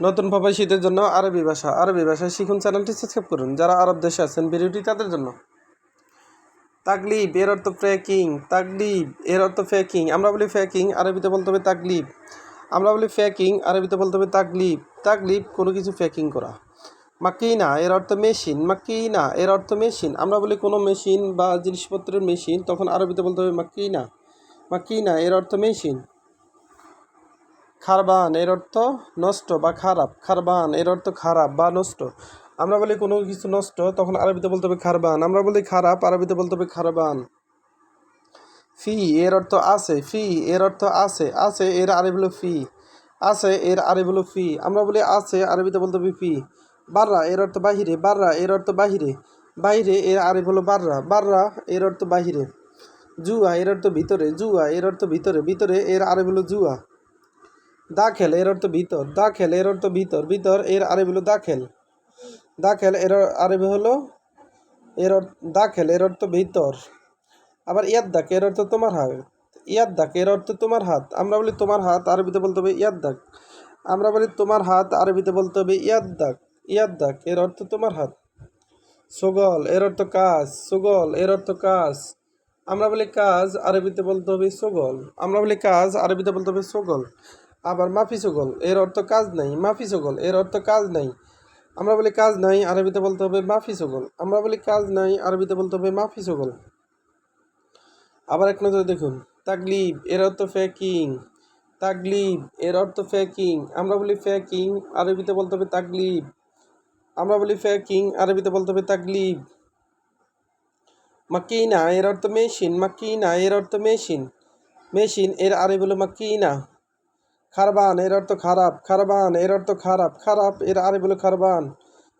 নতুন ভাবে প্রবাসীদের জন্য আরবি ভাষা। আরবি ভাষা শিখুন চ্যানেলটি সাবস্ক্রাইব করুন। যারা আরব দেশে আছেন, ভিডিওটি তাদের জন্য। তাকলিব, এর অর্থ ফ্যাকিং তাকলিব, এর অর্থ ফ্যাকিং আমরা বলি ফ্যাকিং আরবিতে বলতে হবে তাকলিব। আমরা বলি ফ্যাকিং আরবিতে বলতে হবে তাকলিব। তাকলিব, কোনো কিছু ফ্যাকিং করা। মাকিনা, এর অর্থ মেশিন মাকিনা, এর অর্থ মেশিন আমরা বলি কোনো মেশিন বা জিনিসপত্রের মেশিন তখন আরবিতে বলতে হবে মাকিনা। মাকিনা, এর অর্থ মেশিন খারবান, এর অর্থ নষ্ট বা খারাপ। খারবান, এর অর্থ খারাপ বা নষ্ট। আমরা বলি কোনো কিছু নষ্ট, তখন আরবিতে বলতে হবে খারবান। আমরা বলি খারাপ, আরবিতে বলতে হবে খারবান। ফি, এর অর্থ আছে। ফি, এর অর্থ আছে। আছে, এর আরবি হলো ফি। আছে, এর আরবি হলো ফি। আমরা বলি আছে, আরবিতে বলতে হবে ফি। বাররা, এর অর্থ বাহিরে। বাররা, এর অর্থ বাহিরে। বাইরে এর আরবি হলো বাররা। বাররা, এর অর্থ বাহিরে। জুয়া, এর অর্থ ভিতরে। জুয়া, এর অর্থ ভিতরে। ভিতরে, এর আরবি হলো জুয়া। দাখেল এর অর্থ ভিতর, দাখেল এর অর্থ ভিতর ভিতর, এর আরবি হলো দাখেল। দাখেল এর আরবি হলো এর দাখেল এর অর্থ ভিতর। আবার ইয়াদ্দাক এর অর্থ তোমার হাত। ইয়াদ্দাক এর অর্থ তোমার হাত। আমরা বলি তোমার হাত, আরবিতে বলতে হবে ইয়াদ্দাক আমরা বলি তোমার হাত, আরবিতে বলতে হবে ইয়াদ্দাক ইয়াদ্দাক এর অর্থ তোমার হাত। সুগল এর অর্থ কাজ। সুগল এর অর্থ কাজ। আমরা বলি কাজ, আরবিতে বলতে হবে সুগল। আমরা বলি কাজ, আরবিতে বলতে হবে সুগল। আবার মাফি সুগল এর অর্থ কাজ নাই, মাফি সুগল এর অর্থ কাজ নাই। আমরা বলি কাজ নাই, আরবিতে বলতে হবে মাফি সুগল আমরা বলি কাজ নাই, আরবিতে বলতে হবে মাফি সুগল আবার এক নজরে দেখুন, তাকলিব, এর অর্থ ফ্যাকিং তাকলিব, এর অর্থ ফ্যাকিং আমরা বলি ফ্যাকিং আরবিতে বলতে হবে তাকলিব। আমরা বলি ফ্যাকিং আরবিতে বলতে হবে তাকলিব। মাকিনা, এর অর্থ মেশিন মাকিনা, এর অর্থ মেশিন মেশিন এর আরবি হলো মাকিনা। খারবান এর অর্থ খারাপ খারবান এর অর্থ খারাপ খারাপ এর আরবি হলো খারবান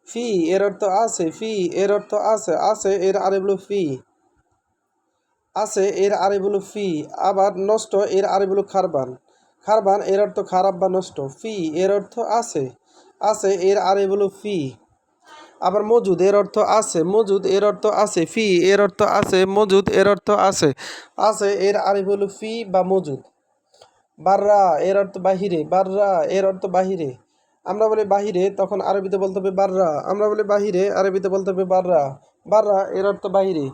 ফি এর অর্থ আছে ফি এর অর্থ আছে আছে এর আরবি হলো ফি আছে এর আরবি হলো ফি আবার নষ্ট এর আরবি হলো খারবান খারবান এর অর্থ খারাপ বা নষ্ট ফি এর অর্থ আছে আছে এর আরবি হলো ফি আবার মজুদ এর অর্থ আছে মজুদ এর অর্থ আছে ফি এর অর্থ আছে মজুদ এর অর্থ আছে আছে এর আরবি হলো ফি বা মজুদ বাররা, এর অর্থ বাহিরে, বাররা, এর অর্থ বাহিরে। আমরা বলি বাহিরে, তখন আরবিতে বলতে হবে বাররা। আমরা বলি বাহিরে, আরবিতে বলতে হবে বাররা। বাররা, এর অর্থ বাহিরে।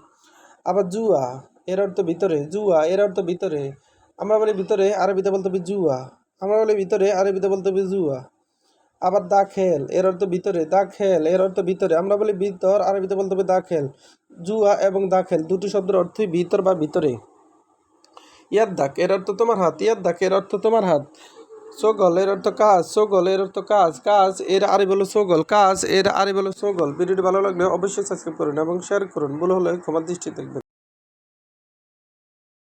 আবার জুয়া, এর অর্থ ভিতরে। জুয়া, এর অর্থ ভিতরে। আমরা বলি ভিতরে, আরবিতে বলতে হবে জুয়া। আমরা বলি ভিতরে, আরবিতে বলতে হবে জুয়া। আবার দাখেল, এর অর্থ ভিতরে। দাখেল, এর অর্থ ভিতরে। আমরা বলি ভিতর, আরবিতে বলতে হবে দাখেল। জুয়া এবং দাখেল, দুটি শব্দের অর্থই ভিতর বা ভিতরে। ইয়াদ্দাক এর অর্থ তোমার হাত ইয়াদ্দাক এর অর্থ তোমার হাত। সোগল, এর অর্থ কাজ, সোগল, এর অর্থ কাজ কাজ, এর আরে বলো সোগল, কাজ, এর আরে বলো সোগল। ভিডিওটি ভালো লাগলে অবশ্যই সাবস্ক্রাইব করুন এবং শেয়ার করুন। ভুল হলে ক্ষমার দৃষ্টি দেখবেন।